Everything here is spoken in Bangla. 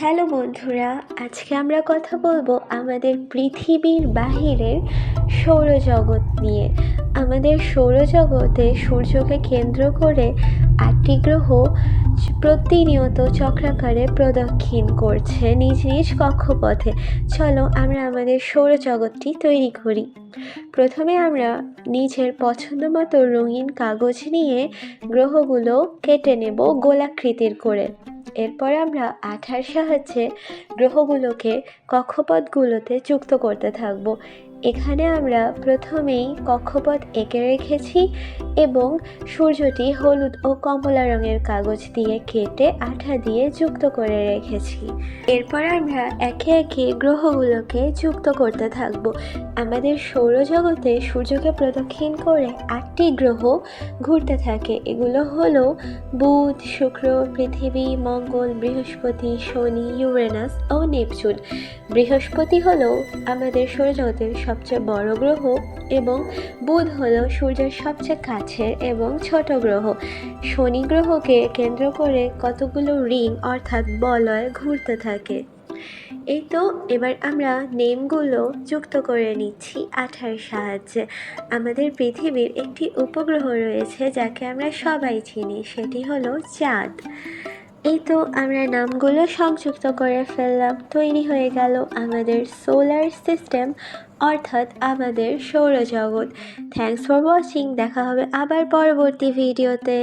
হ্যালো বন্ধুরা, আজকে আমরা কথা বলব আমাদের পৃথিবীর বাহিরের সৌরজগৎ নিয়ে। আমাদের সৌরজগতে সূর্যকে কেন্দ্র করে আটটি গ্রহ প্রতিনিয়ত চক্রাকারে প্রদক্ষিণ করছে নিজ নিজ কক্ষপথে। চলো আমরা আমাদের সৌরজগৎটি তৈরি করি। প্রথমে আমরা নিজের পছন্দ মতো রঙিন কাগজ নিয়ে গ্রহগুলো কেটে নেব গোলাকৃতির করে। এরপর আমরা আঠার সাহায্যে গ্রহগুলোকে কক্ষপথগুলোতে যুক্ত করতে থাকব। এখানে আমরা প্রথমেই কক্ষপথ এঁকে রেখেছি। এবং সূর্যটি হলুদ ও কমলা রঙের কাগজ দিয়ে কেটে আঠা দিয়ে যুক্ত করে রেখেছি। এরপর আমরা একে একে গ্রহগুলোকে যুক্ত করতে থাকব। আমাদের সৌরজগতে সূর্যকে প্রদক্ষিণ করে আটটি গ্রহ ঘুরতে থাকে। এগুলো হলো বুধ, শুক্র, পৃথিবী, মঙ্গল, বৃহস্পতি, শনি, ইউরেনাস ও নেপচুন। বৃহস্পতি হলো আমাদের সৌরজগতের সবচেয়ে বড় গ্রহ এবং বুধ হলো সূর্যের সবচেয়ে কাছের এবং ছোট গ্রহ। শনি গ্রহকে কেন্দ্র করে কতগুলো রিং অর্থাৎ বলয় ঘুরতে থাকে। এই তো, এবার আমরা নেমগুলো যুক্ত করে নিচ্ছি আঠার সাহায্যে। আমাদের পৃথিবীর একটি উপগ্রহ রয়েছে যাকে আমরা সবাই চিনি, সেটি হলো চাঁদ। এই তো আমরা নামগুলো সংযুক্ত করে ফেললাম। তৈরি হয়ে গেল আমাদের সোলার সিস্টেম অর্থাৎ আমাদের সৌরজগৎ। থ্যাংকস ফর ওয়াচিং দেখা হবে আবার পরবর্তী ভিডিওতে